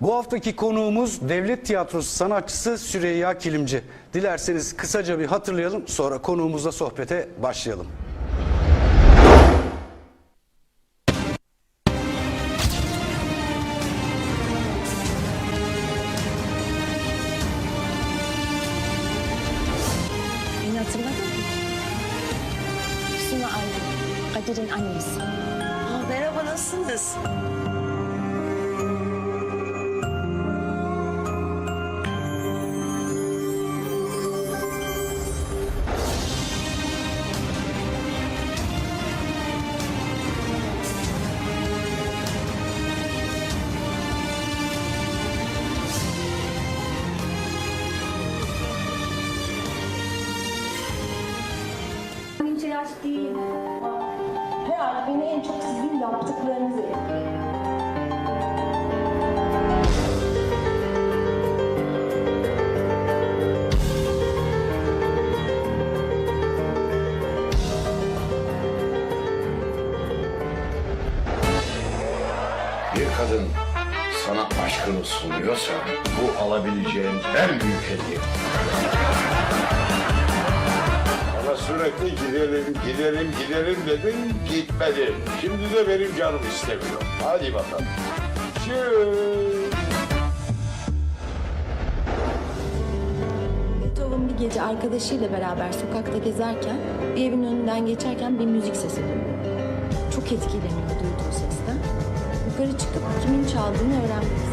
Bu haftaki konuğumuz Devlet Tiyatrosu sanatçısı Süreyya Kilimci. Dilerseniz kısaca bir hatırlayalım sonra konuğumuzla sohbete başlayalım. Yaş değil. Herhalde beni en çok sizin yaptıklarınız. Bir kadın sana aşkını sunuyorsa bu alabileceğin en büyük hediye. Sürekli gidelim, gidelim, gidelim dedin, gitmedin. Şimdi de benim canım istemiyor. Hadi bakalım. Beethoven bir gece arkadaşıyla beraber sokakta gezerken bir evin önünden geçerken bir müzik sesi duyuyor. Çok etkileniyor duyduğu sesten. Yukarı çıkıp kimin çaldığını öğrenmek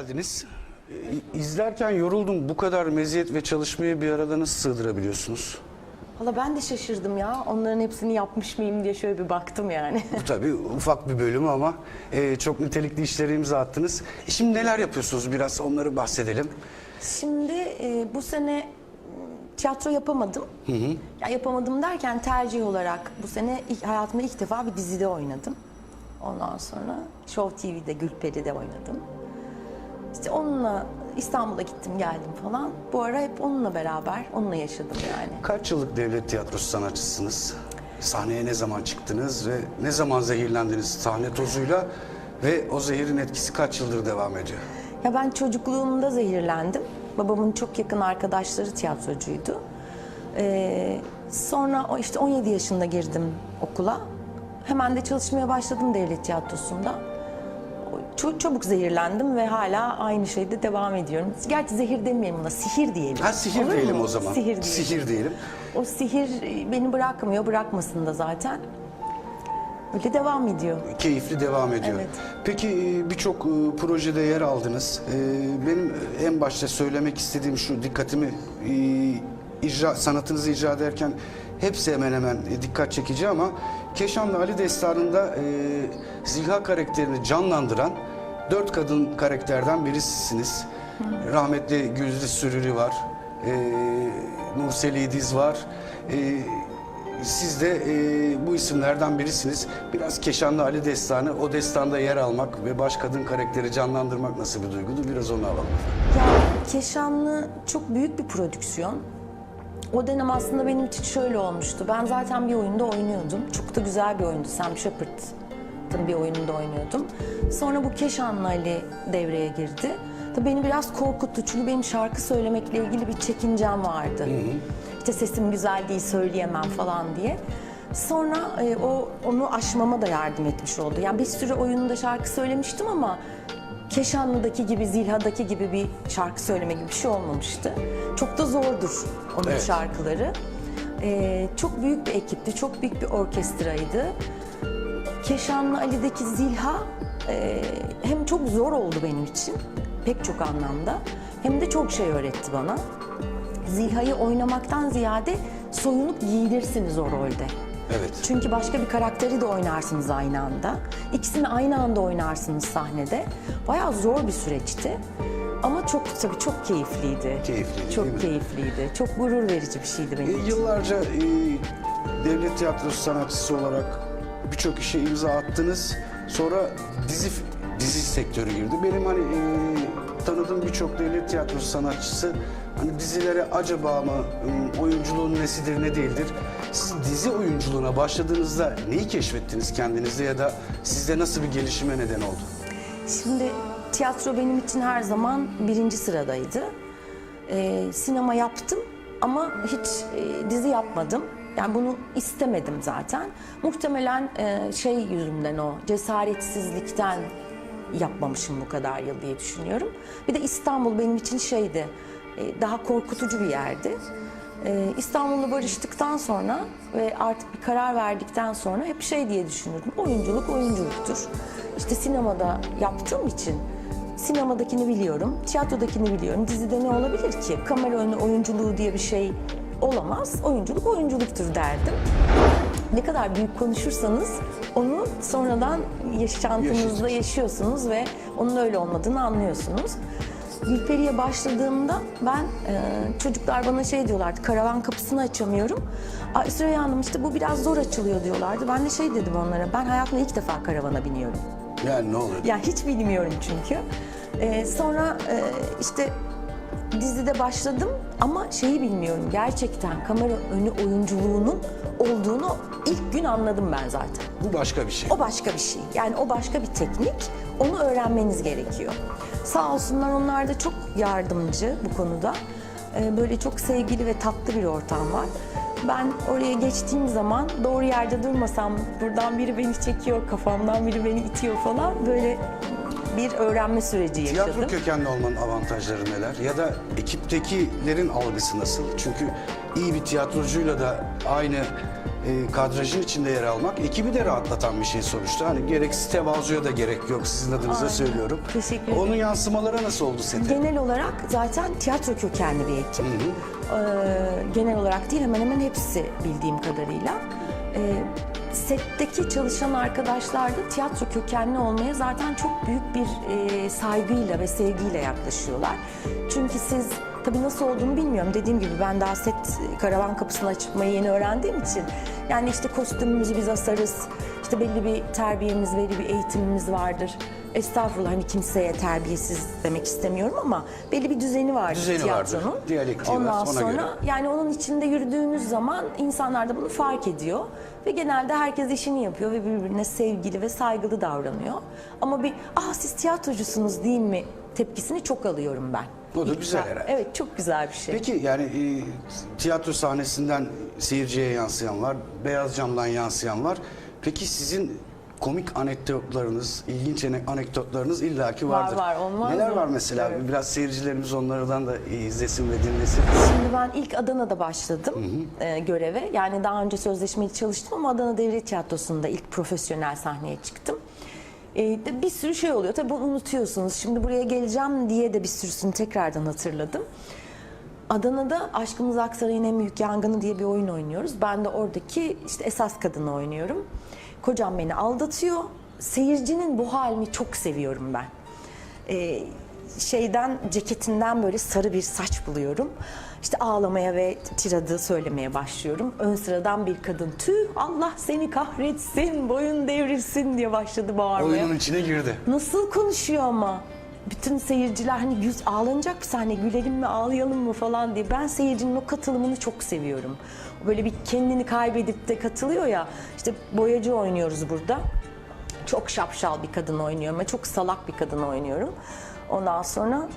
geldiniz. İzlerken yoruldum. Bu kadar meziyet ve çalışmayı bir arada nasıl sığdırabiliyorsunuz? Valla ben de şaşırdım ya. Onların hepsini yapmış mıyım diye şöyle bir baktım yani. Bu tabii ufak bir bölüm ama e, çok nitelikli işlere imza attınız. Şimdi neler yapıyorsunuz biraz onları bahsedelim. Şimdi e, bu sene m, tiyatro yapamadım. Ya yapamadım derken tercih olarak bu sene ilk, hayatımda ilk defa bir dizide oynadım. Ondan sonra Show TV'de Gülperi'de oynadım. İşte onunla İstanbul'a gittim geldim falan. Bu ara hep onunla beraber, onunla yaşadım yani. Kaç yıllık devlet tiyatrosu sanatçısınız? Sahneye ne zaman çıktınız ve ne zaman zehirlendiniz sahne tozuyla ve o zehirin etkisi kaç yıldır devam ediyor? Ya ben çocukluğumda zehirlendim. Babamın çok yakın arkadaşları tiyatrocuydu. Ee, sonra işte 17 yaşında girdim okula. Hemen de çalışmaya başladım devlet tiyatrosunda. Çok çabuk zehirlendim ve hala aynı şeyde devam ediyorum. Gerçi zehir demeyelim buna, sihir diyelim. Ha sihir Olur diyelim mu? o zaman. Sihir diyelim. Sihir diyelim. O sihir beni bırakmıyor, bırakmasın da zaten. Böyle devam ediyor. Keyifli devam ediyor. Evet. Peki e, birçok e, projede yer aldınız. E, Benim en başta söylemek istediğim şu dikkatimi icra sanatınızı icra ederken hepsi hemen hemen dikkat çekici ama Keşanlı Ali Destanı'nda e, Zilha karakterini canlandıran dört kadın karakterden birisisiniz. Rahmetli Güldüz Sürürü var. E, Nursel Diz var. E, siz de e, bu isimlerden birisiniz. Biraz Keşanlı Ali Destanı, o destanda yer almak ve baş kadın karakteri canlandırmak nasıl bir duygudur? Biraz onu alalım. Ya Keşanlı çok büyük bir prodüksiyon. O dönem aslında benim için şöyle olmuştu. Ben zaten bir oyunda oynuyordum. Çok da güzel bir oyundu. Sam Shepard'ın bir oyununda oynuyordum. Sonra bu Keşanlı Ali devreye girdi. Tabii beni biraz korkuttu çünkü benim şarkı söylemekle ilgili bir çekincem vardı. İşte sesim güzel değil söyleyemem falan diye. Sonra e, o onu aşmama da yardım etmiş oldu. Yani bir sürü oyunda şarkı söylemiştim ama Keşanlı'daki gibi, Zilha'daki gibi bir şarkı söyleme gibi bir şey olmamıştı. Çok da zordur onun Evet. şarkıları. Ee, çok büyük bir ekipti, çok büyük bir orkestraydı. Keşanlı Ali'deki Zilha e, hem çok zor oldu benim için, pek çok anlamda, hem de çok şey öğretti bana. Zilha'yı oynamaktan ziyade soyunup giyinirsiniz o rolde. Evet. Çünkü başka bir karakteri de oynarsınız aynı anda. İkisini aynı anda oynarsınız sahnede. Bayağı zor bir süreçti. Ama çok tabii çok keyifliydi. Keyifliydi, Çok değil mi? keyifliydi. Çok gurur verici bir şeydi E, benim için. yıllarca e, devlet tiyatrosu sanatçısı olarak birçok işe imza attınız. Sonra dizi dizi sektörü girdi. Benim hani e, tanıdığım birçok devlet tiyatrosu sanatçısı hani dizilere acaba mı oyunculuğun nesidir ne değildir? Siz dizi oyunculuğuna başladığınızda neyi keşfettiniz kendinizde ya da sizde nasıl bir gelişime neden oldu? Şimdi tiyatro benim için her zaman birinci sıradaydı. Ee, sinema yaptım ama hiç e, dizi yapmadım. Yani bunu istemedim zaten. Muhtemelen e, şey yüzünden o cesaretsizlikten yapmamışım bu kadar yıl diye düşünüyorum. Bir de İstanbul benim için şeydi, e, daha korkutucu bir yerdi. E, İstanbul'la barıştıktan sonra ve artık bir karar verdikten sonra hep şey diye düşünürdüm. Oyunculuk oyunculuktur. İşte sinemada yaptığım için sinemadakini biliyorum, tiyatrodakini biliyorum. Dizide ne olabilir ki? Kamera önü oyunculuğu diye bir şey olamaz. Oyunculuk oyunculuktur derdim. Ne kadar büyük konuşursanız onu sonradan yaşantınızda yaşıyorsunuz ve onun öyle olmadığını anlıyorsunuz. Gülperi'ye başladığımda ben e, çocuklar bana şey diyorlardı karavan kapısını açamıyorum. Aa, Süreyya Hanım işte bu biraz zor açılıyor diyorlardı. Ben de şey dedim onlara ben hayatımda ilk defa karavana biniyorum. Yani ne oluyor? Yani hiç bilmiyorum çünkü. Ee, sonra e, işte dizide başladım ama şeyi bilmiyorum. Gerçekten kamera önü oyunculuğunun olduğunu ilk gün anladım ben zaten. Bu başka bir şey. O başka bir şey. Yani o başka bir teknik. Onu öğrenmeniz gerekiyor. Sağ olsunlar onlar da çok yardımcı bu konuda. Ee, böyle çok sevgili ve tatlı bir ortam var. Ben oraya geçtiğim zaman doğru yerde durmasam buradan biri beni çekiyor, kafamdan biri beni itiyor falan böyle bir öğrenme süreci yaşadım. Tiyatro kökenli olmanın avantajları neler? Ya da ekiptekilerin algısı nasıl? Çünkü iyi bir tiyatrocuyla da aynı e, kadrajın içinde yer almak ekibi de rahatlatan bir şey sonuçta. Hani gereksiz tevazuya da gerek yok sizin adınıza Aynen. söylüyorum. Teşekkür ederim. Onun yansımaları nasıl oldu sete? Genel olarak zaten tiyatro kökenli bir ekip. Ee, genel olarak değil hemen hemen hepsi bildiğim kadarıyla. Ee, setteki çalışan arkadaşlar da tiyatro kökenli olmaya zaten çok büyük bir e, saygıyla ve sevgiyle yaklaşıyorlar. Çünkü siz tabii nasıl olduğunu bilmiyorum. Dediğim gibi ben daha set karavan kapısını açmayı yeni öğrendiğim için yani işte kostümümüzü biz asarız. İşte belli bir terbiyemiz, belli bir eğitimimiz vardır. Estağfurullah hani kimseye terbiyesiz demek istemiyorum ama belli bir düzeni vardır Düzeni vardır, tiyatronun. diyalektiği var, Ondan ona sonra göre. yani onun içinde yürüdüğünüz zaman insanlar da bunu fark ediyor. Ve genelde herkes işini yapıyor ve birbirine sevgili ve saygılı davranıyor. Ama bir ah siz tiyatrocusunuz değil mi tepkisini çok alıyorum ben. O da İlk güzel defa- herhalde. Evet çok güzel bir şey. Peki yani e, tiyatro sahnesinden seyirciye yansıyan var, beyaz camdan yansıyan var. Peki sizin komik anekdotlarınız, ilginç ane- anekdotlarınız illaki Var, vardır. var, olmaz Neler mı? var mesela? Evet. Biraz seyircilerimiz onlardan da izlesin ve dinlesin. Şimdi ben ilk Adana'da başladım e, göreve. Yani daha önce sözleşmeli çalıştım ama Adana Devlet Tiyatrosu'nda ilk profesyonel sahneye çıktım. E, bir sürü şey oluyor. Tabii bunu unutuyorsunuz. Şimdi buraya geleceğim diye de bir sürüsünü tekrardan hatırladım. Adana'da Aşkımız Aksaray'ın en büyük yangını diye bir oyun oynuyoruz. Ben de oradaki işte esas kadını oynuyorum. Kocam beni aldatıyor. Seyircinin bu halini çok seviyorum ben. Ee, şeyden ceketinden böyle sarı bir saç buluyorum. İşte ağlamaya ve tiradı söylemeye başlıyorum. Ön sıradan bir kadın tüh Allah seni kahretsin boyun devrilsin diye başladı bağırmaya. Oyunun içine girdi. Nasıl konuşuyor ama? Bütün seyirciler hani yüz ağlanacak bir sahne gülelim mi ağlayalım mı falan diye. Ben seyircinin o katılımını çok seviyorum. Böyle bir kendini kaybedip de katılıyor ya. İşte boyacı oynuyoruz burada. Çok şapşal bir kadın oynuyorum çok salak bir kadın oynuyorum. Ondan sonra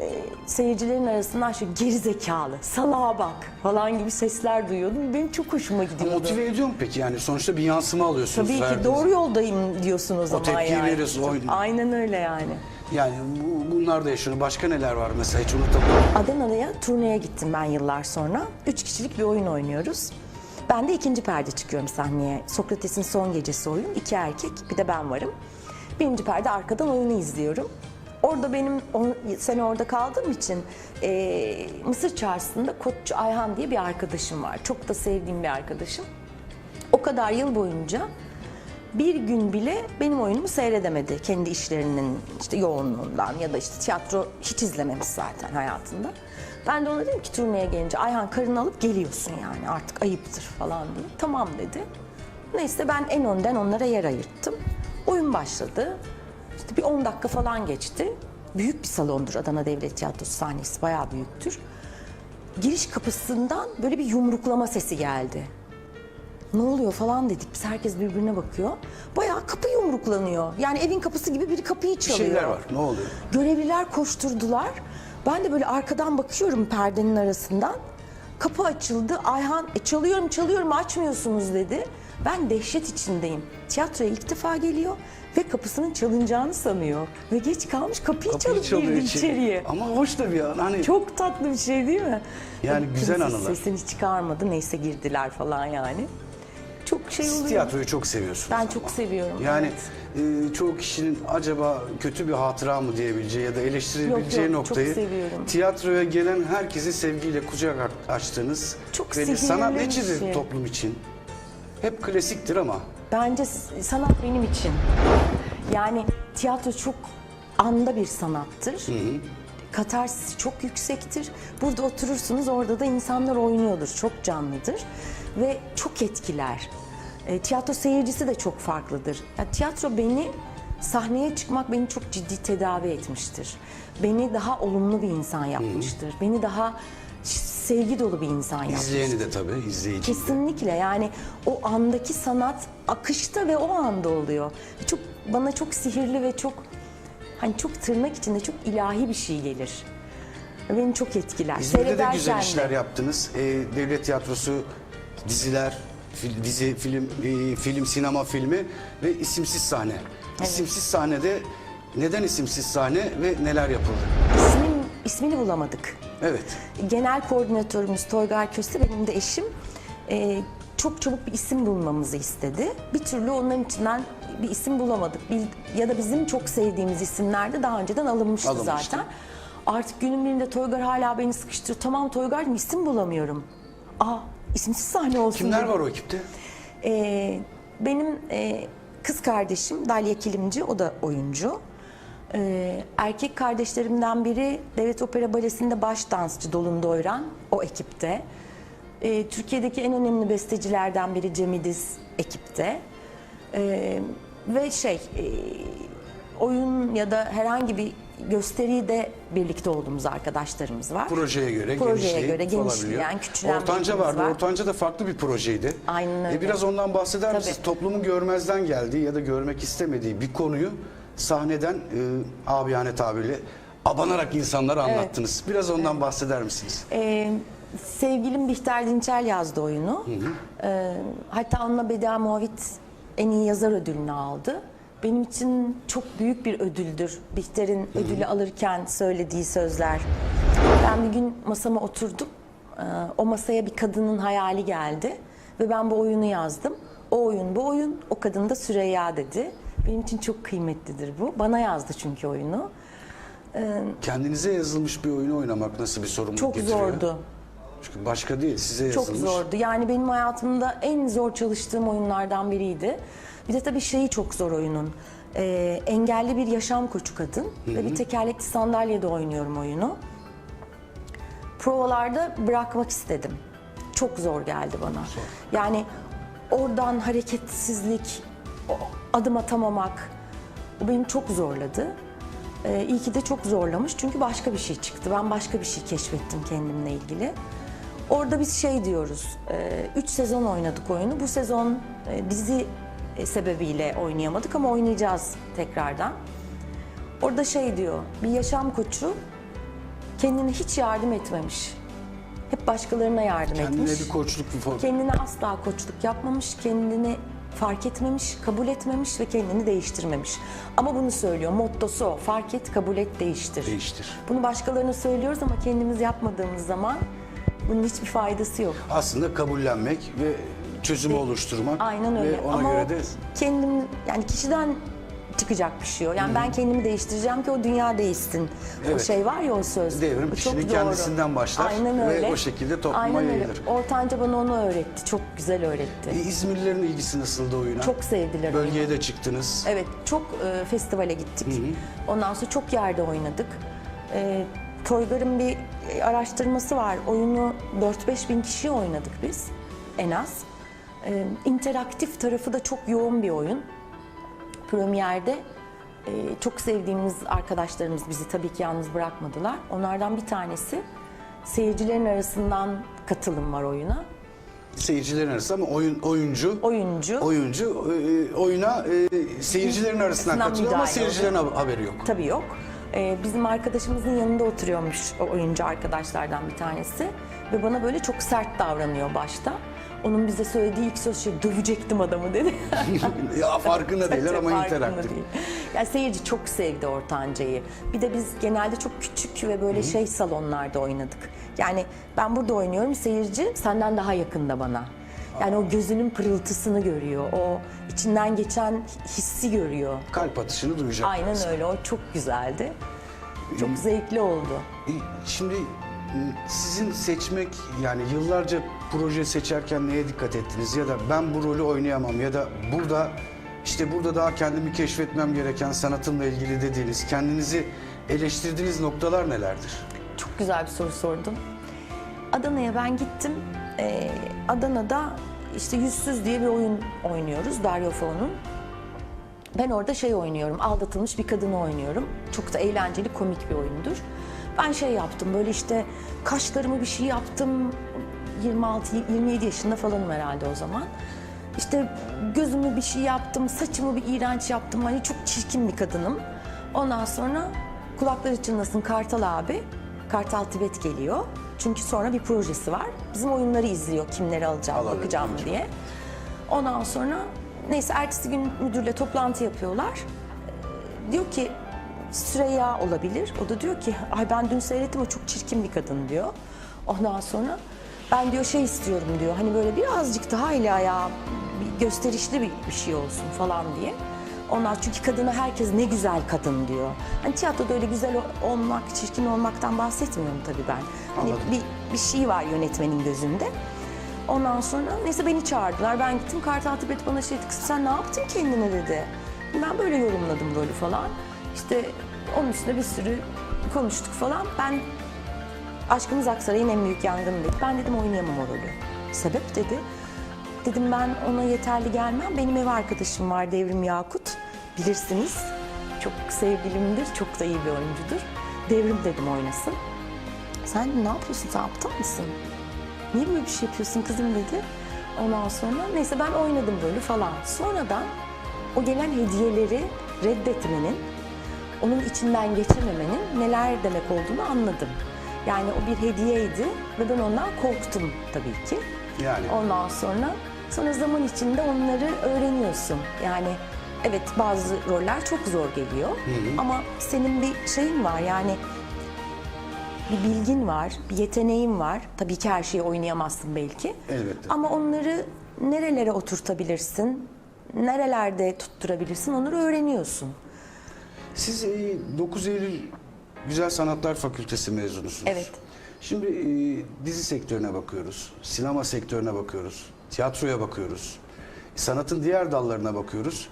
e, seyircilerin arasından şu geri zekalı, salağa bak falan gibi sesler duyuyordum. Benim çok hoşuma gidiyordu. Motive ediyor mu peki yani sonuçta bir yansıma alıyorsunuz. Tabii ki doğru yoldayım diyorsun o zaman tepkiyi yani. veriyorsun, oyun- Aynen öyle yani. Yani bu, bunlar da yaşanıyor. Başka neler var mesela hiç unutamıyorum. Adana'ya turneye gittim ben yıllar sonra. Üç kişilik bir oyun oynuyoruz. Ben de ikinci perde çıkıyorum sahneye. Sokrates'in son gecesi oyun. İki erkek bir de ben varım. Birinci perde arkadan oyunu izliyorum. Orada benim 10 sene orada kaldığım için eee, Mısır çarşısında Koççu Ayhan diye bir arkadaşım var. Çok da sevdiğim bir arkadaşım. O kadar yıl boyunca bir gün bile benim oyunumu seyredemedi. Kendi işlerinin işte yoğunluğundan ya da işte tiyatro hiç izlememiş zaten hayatında. Ben de ona dedim ki turneye gelince Ayhan karını alıp geliyorsun yani artık ayıptır falan diye. Tamam dedi. Neyse ben en önden onlara yer ayırttım. Oyun başladı. İşte bir 10 dakika falan geçti. Büyük bir salondur Adana Devlet Tiyatrosu sahnesi bayağı büyüktür. Giriş kapısından böyle bir yumruklama sesi geldi ne oluyor falan dedik. Biz herkes birbirine bakıyor. Bayağı kapı yumruklanıyor. Yani evin kapısı gibi biri kapıyı Bir çalıyor. şeyler var. Ne oluyor? Görevliler koşturdular. Ben de böyle arkadan bakıyorum perdenin arasından. Kapı açıldı. Ayhan e, çalıyorum çalıyorum açmıyorsunuz dedi. Ben dehşet içindeyim. Tiyatroya ilk defa geliyor ve kapısının çalınacağını sanıyor. Ve geç kalmış kapıyı, Kapıyı çalıp girdi içeri. içeriye. Ama hoş da bir an. Hani Çok tatlı bir şey değil mi? Yani güzel Kimse anılar. Sesini çıkarmadı. Neyse girdiler falan yani. Çok şey siz oluyor. tiyatroyu çok seviyorsunuz. Ben ama. çok seviyorum. Yani evet. e, çoğu kişinin acaba kötü bir hatıra mı diyebileceği ya da eleştirebileceği Yok, yok, çok noktayı seviyorum. tiyatroya gelen herkesi sevgiyle kucak açtığınız Çok ve sanat bir necidir şey. toplum için? Hep klasiktir ama Bence sanat benim için. Yani tiyatro çok anda bir sanattır. Katarsisi çok yüksektir. Burada oturursunuz orada da insanlar oynuyordur. Çok canlıdır ve çok etkiler. E, tiyatro seyircisi de çok farklıdır. Ya, tiyatro beni sahneye çıkmak beni çok ciddi tedavi etmiştir. Beni daha olumlu bir insan yapmıştır. Beni daha sevgi dolu bir insan yapmıştır. izleyeni de tabii izleyici. Kesinlikle yani o andaki sanat akışta ve o anda oluyor. Çok bana çok sihirli ve çok hani çok tırnak içinde çok ilahi bir şey gelir. Beni çok etkiler. İzmir'de de güzel işler yaptınız. E, devlet tiyatrosu, diziler, fil- dizi, film, e, film, sinema filmi ve isimsiz sahne. İsimsiz sahnede neden isimsiz sahne ve neler yapıldı? İsmin, ismini bulamadık. Evet. Genel koordinatörümüz Toygar Köse benim de eşim e, çok çabuk bir isim bulmamızı istedi. Bir türlü onların içinden bir isim bulamadık. Bil- ya da bizim çok sevdiğimiz isimler de daha önceden alınmıştı, Alınmıştı. zaten. Artık günün birinde Toygar hala beni sıkıştırıyor. Tamam Toygar'cığım isim bulamıyorum. Aa isimsiz sahne olsun. Kimler var o ekipte? Ee, benim e, kız kardeşim Dalya Kilimci, o da oyuncu. Ee, erkek kardeşlerimden biri Devlet Opera Balesi'nde baş dansçı Dolun Doyran, o ekipte. Ee, Türkiye'deki en önemli bestecilerden biri Cemidiz ekipte. Ee, ve şey, e, oyun ya da herhangi bir gösteride birlikte olduğumuz arkadaşlarımız var. Projeye göre Projeye göre genişleyen, küçülen Ortanca vardı. var. Ortanca da farklı bir projeydi. Aynen E, öyle. biraz ondan bahseder Tabii. misiniz? Toplumun görmezden geldiği ya da görmek istemediği bir konuyu sahneden e, abiyane tabirle abanarak insanlara anlattınız. Biraz ondan bahseder misiniz? Ee, sevgilim Bihter Dinçel yazdı oyunu. Ee, hatta onunla Beda Muavit en iyi yazar ödülünü aldı. Benim için çok büyük bir ödüldür. Bihter'in ödülü alırken söylediği sözler. Ben bir gün masama oturdum. Ee, o masaya bir kadının hayali geldi. Ve ben bu oyunu yazdım. O oyun bu oyun, o kadın da Süreyya dedi. Benim için çok kıymetlidir bu. Bana yazdı çünkü oyunu. Kendinize yazılmış bir oyunu oynamak nasıl bir sorumluluk Çok getiriyor? zordu. Çünkü başka değil, size Çok yazılmış. zordu. Yani benim hayatımda en zor çalıştığım oyunlardan biriydi. Bir de tabii şeyi çok zor oyunun. Ee, engelli bir yaşam koçu kadın ve bir tekerlekli sandalyede oynuyorum oyunu. Provalarda bırakmak istedim. Çok zor geldi bana. Yani oradan hareketsizlik, adım atamamak o beni çok zorladı. Ee, iyi ki de çok zorlamış çünkü başka bir şey çıktı. Ben başka bir şey keşfettim kendimle ilgili. Orada biz şey diyoruz, 3 sezon oynadık oyunu. Bu sezon e, dizi e, sebebiyle oynayamadık ama oynayacağız tekrardan. Orada şey diyor, bir yaşam koçu kendine hiç yardım etmemiş. Hep başkalarına yardım Kendine etmiş. bir koçluk bir form. Kendine asla koçluk yapmamış, kendini fark etmemiş, kabul etmemiş ve kendini değiştirmemiş. Ama bunu söylüyor, mottosu o. Fark et, kabul et, değiştir. Değiştir. Bunu başkalarına söylüyoruz ama kendimiz yapmadığımız zaman bunun hiçbir faydası yok. Aslında kabullenmek ve çözümü oluşturmak. Aynen öyle. Ve ona ama göre de kendim yani kişiden çıkacak bir şey o. Yani ben kendimi değiştireceğim ki o dünya değişsin. O Evet. şey var ya o söz. Devrim Bu kişinin çok doğru. kendisinden başlar Aynen ve öyle. o şekilde topluma Aynen öyle. yayılır. Ortanca bana onu öğretti. Çok güzel öğretti. E, İzmirlilerin ilgisi nasıldı oyuna? Çok sevdiler Bölgeye oyunu. de çıktınız. Evet, çok e, festivale gittik. Ondan sonra çok yerde oynadık. E, Toygar'ın bir e, araştırması var. Oyunu 4-5 bin kişi oynadık biz en az. E, interaktif tarafı da çok yoğun bir oyun. Premier'de e, çok sevdiğimiz arkadaşlarımız bizi tabii ki yalnız bırakmadılar. Onlardan bir tanesi seyircilerin arasından katılım var oyuna. Seyircilerin arasında ama oyun oyuncu Oyuncu. oyuncu e, oyuna e, seyircilerin arasından Arasından katılıyor ama müdahale seyircilerin hab- haberi yok. Tabii yok. Ee, bizim arkadaşımızın yanında oturuyormuş o oyuncu arkadaşlardan bir tanesi. Ve bana böyle çok sert davranıyor başta. Onun bize söylediği ilk söz şey dövecektim adamı dedi. ya farkında değiller ama interaktif. değil. Yani seyirci çok sevdi Ortanca'yı. Bir de biz genelde çok küçük ve böyle şey salonlarda oynadık. Yani ben burada oynuyorum seyirci senden daha yakında bana. Yani o gözünün pırıltısını görüyor. O içinden geçen hissi görüyor. Kalp atışını duyacak. Aynen öyle. O çok güzeldi. Çok zevkli oldu. E, Şimdi e, sizin seçmek yani yıllarca proje seçerken neye dikkat ettiniz ya da ben bu rolü oynayamam ya da burada işte burada daha kendimi keşfetmem gereken sanatımla ilgili dediğiniz kendinizi eleştirdiğiniz noktalar nelerdir? Çok güzel bir soru sordun. Adana'ya ben gittim. Ee, Adana'da işte Yüzsüz diye bir oyun oynuyoruz Dario Fo'nun. Ben orada şey oynuyorum, aldatılmış bir kadını oynuyorum. Çok da eğlenceli, komik bir oyundur. Ben şey yaptım, böyle işte kaşlarımı bir şey yaptım. 26-27 yaşında falanım herhalde o zaman. İşte gözümü bir şey yaptım, saçımı bir iğrenç yaptım. Hani çok çirkin bir kadınım. Ondan sonra kulakları çınlasın Kartal abi. Kartal Tibet geliyor. Çünkü sonra bir projesi var. Bizim oyunları izliyor, kimleri alacağım, Alabilir, bakacağım mı diye. Ondan sonra neyse ertesi gün müdürle toplantı yapıyorlar. Ee, Diyor ki Süreyya olabilir. O da diyor ki ay ben dün seyrettim o çok çirkin bir kadın diyor. Ondan sonra ben diyor şey istiyorum diyor. Hani böyle birazcık daha ile ayağı bir gösterişli bir, bir şey olsun falan diye. Ondan çünkü kadına herkes ne güzel kadın diyor. Hani tiyatroda öyle güzel olmak, çirkin olmaktan bahsetmiyorum tabii ben. Hani Anladım. bir, bir şey var yönetmenin gözünde. Ondan sonra neyse beni çağırdılar. Ben gittim Kartal Tibet bana şey dedi. Kızım sen ne yaptın kendine dedi. Ben böyle yorumladım rolü falan. İşte onun üstüne bir sürü konuştuk falan. Ben Aşkımız Aksaray'ın en büyük yangını dedi. Ben dedim oynayamam o rolü. Sebep dedi. Dedim ben ona yeterli gelmem. Benim ev arkadaşım var Devrim Yakut. Bilirsiniz. Çok sevgilimdir. Çok da iyi bir oyuncudur. Devrim dedim oynasın. Sen ne yapıyorsun? Sen aptal mısın? Niye böyle bir şey yapıyorsun kızım dedi. Ondan sonra neyse ben oynadım böyle falan. Sonradan o gelen hediyeleri reddetmenin, onun içinden geçememenin neler demek olduğunu anladım. Yani o bir hediyeydi ve ben ondan korktum tabii ki. Yani. Ondan sonra sonra zaman içinde onları öğreniyorsun. Yani evet bazı roller çok zor geliyor ama senin bir şeyin var yani bir bilgin var, bir yeteneğin var. Tabii ki her şeyi oynayamazsın belki. Elbette. Ama onları nerelere oturtabilirsin, nerelerde tutturabilirsin onları öğreniyorsun. Siz e, 9 Eylül Güzel Sanatlar Fakültesi mezunusunuz. Evet. Şimdi e, dizi sektörüne bakıyoruz, sinema sektörüne bakıyoruz, tiyatroya bakıyoruz, sanatın diğer dallarına bakıyoruz.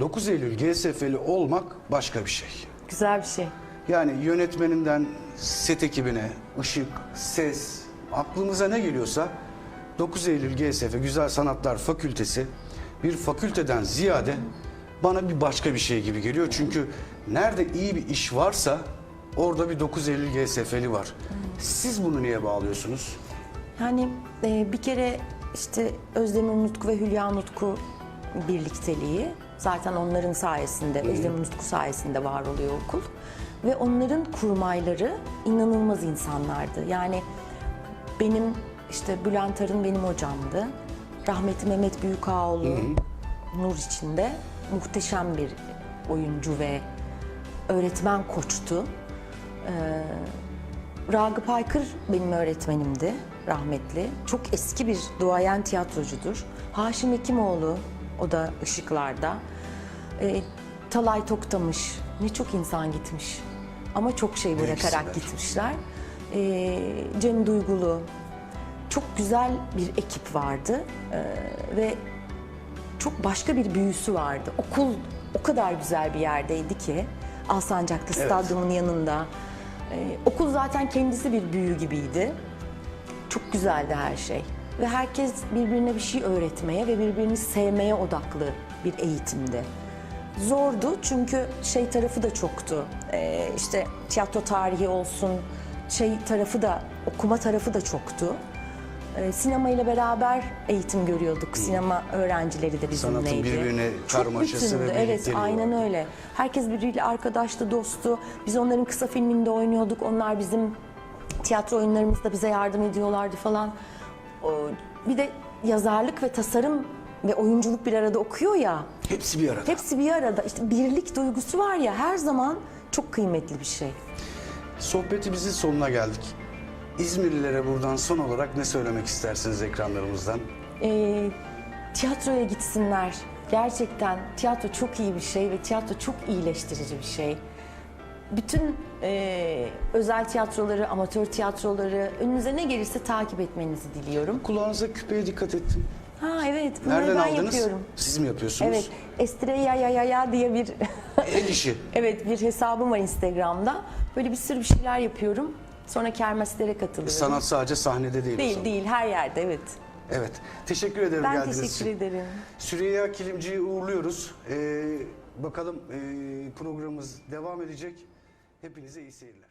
9 Eylül GSF'li olmak başka bir şey. Güzel bir şey. Yani yönetmeninden set ekibine, ışık, ses, aklınıza ne geliyorsa 9 Eylül GSF Güzel Sanatlar Fakültesi bir fakülteden ziyade bana bir başka bir şey gibi geliyor. Çünkü nerede iyi bir iş varsa orada bir 9 Eylül GSF'li var. Siz bunu niye bağlıyorsunuz? Yani e, bir kere işte Özdemir Nutku ve Hülya Nutku birlikteliği zaten onların sayesinde, Özdemir Nutku sayesinde var oluyor okul. Ve onların kurmayları inanılmaz insanlardı. Yani benim işte Bülent Arın benim hocamdı. Rahmetli Mehmet Büyükağoğlu nur içinde muhteşem bir oyuncu ve öğretmen koçtu. Ragıp Aykır benim öğretmenimdi rahmetli. Çok eski bir duayen tiyatrocudur. Haşim Hekimoğlu o da ışıklarda. Ee, Talay Toktamış ne çok insan gitmiş ama çok şey bırakarak gitmişler. Ee, Cem Duygulu çok güzel bir ekip vardı Ee, ve çok başka bir büyüsü vardı. Okul o kadar güzel bir yerdeydi ki Alsancak'ta Evet. stadyumun yanında. Ee, okul zaten kendisi bir büyü gibiydi. Çok güzeldi her şey. Ve herkes birbirine bir şey öğretmeye ve birbirini sevmeye odaklı bir eğitimdi. Zordu çünkü şey tarafı da çoktu. Ee, işte tiyatro tarihi olsun, şey tarafı da, okuma tarafı da çoktu. Ee, sinema ile beraber eğitim görüyorduk. Sinema öğrencileri de bizimleydi. Sanatın birbirine karmaşası ve. Evet, birlikteliği aynen vardı. öyle. Herkes birbiriyle arkadaştı, dosttu. Biz onların kısa filminde oynuyorduk. Onlar bizim tiyatro oyunlarımızda bize yardım ediyorlardı falan. O, bir de yazarlık ve tasarım ve oyunculuk bir arada okuyor ya. Hepsi bir arada. Hepsi bir arada. İşte birlik duygusu var ya her zaman çok kıymetli bir şey. Sohbetimizin sonuna geldik. İzmirlilere buradan son olarak ne söylemek istersiniz ekranlarımızdan? Ee, tiyatroya gitsinler. Gerçekten tiyatro çok iyi bir şey ve tiyatro çok iyileştirici bir şey. Bütün e, özel tiyatroları, amatör tiyatroları önünüze ne gelirse takip etmenizi diliyorum. Kulağınıza küpeye dikkat ettim. Ha evet bunları Nereden ben aldınız? yapıyorum. Siz mi yapıyorsunuz? Evet, Estrella ya ya ya diye bir El işi. evet bir hesabım var Instagram'da. Böyle bir sürü bir şeyler yapıyorum. Sonra kermeslere katılıyorum. Sanat sadece sahnede değil. değil değil her yerde evet. Evet. Teşekkür ederim Ben geldiğiniz teşekkür için. ederim. Süreyya Kilimci'yi uğurluyoruz. Ee, bakalım ee, programımız devam edecek. Hepinize iyi seyirler.